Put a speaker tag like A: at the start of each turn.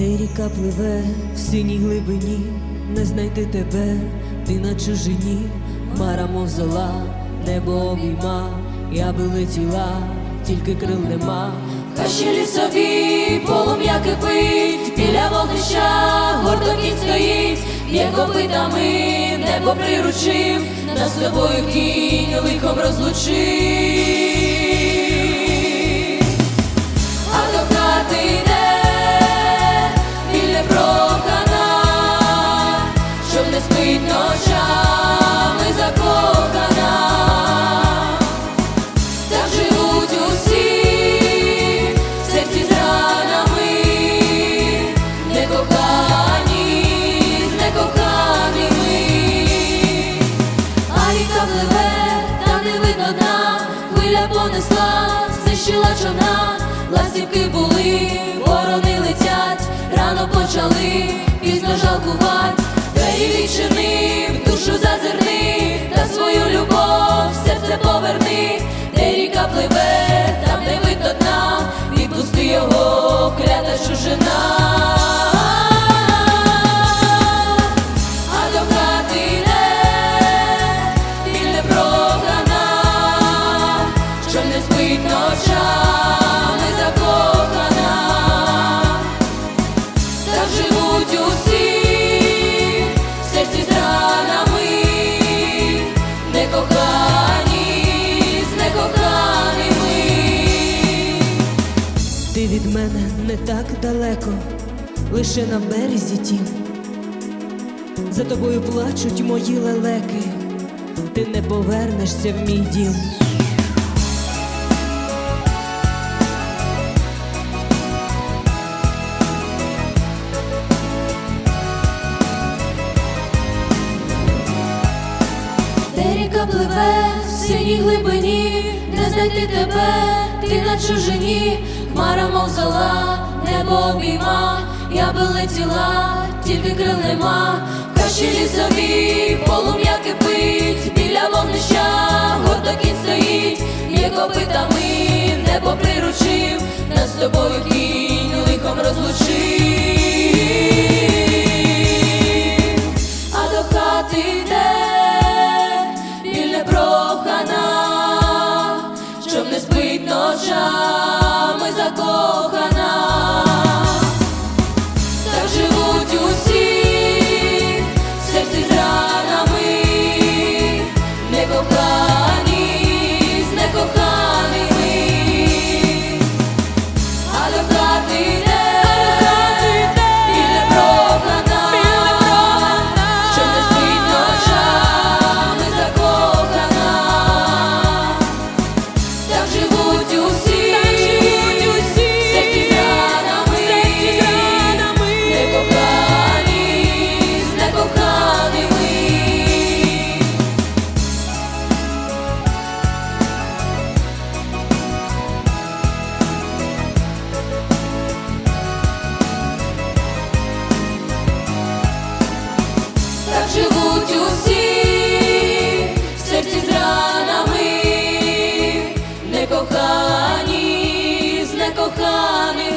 A: Ріка пливе в синій глибині, не знайти тебе, ти на чужині, Мара мов зола, небо обійма, я би летіла, тільки крил нема. Хащі лісові, полум'я кипить, біля вогнища, гордо кінь стоїть, є копитами, небо приручив, нас з тобою кінь лихом розлучив. Хвиля понесла, знищила човна, ластівки були, ворони летять, рано почали, пізно жалкувати, двері відчинив, душу зазирни, та свою любов, серце поверни, Від мене не так далеко, лише на березі тім. За тобою плачуть мої лелеки, ти не повернешся в мій дім. Де ріка пливе в синій глибині, знайти тебе, ти на чужині, хмара мов зола, небо обійма, я би летіла, тільки крил нема, каші лісові, полум'я кипить, біля вогнища, гордо кінь стоїть, є копитами, живуть усі в серці з ранами, некохані з.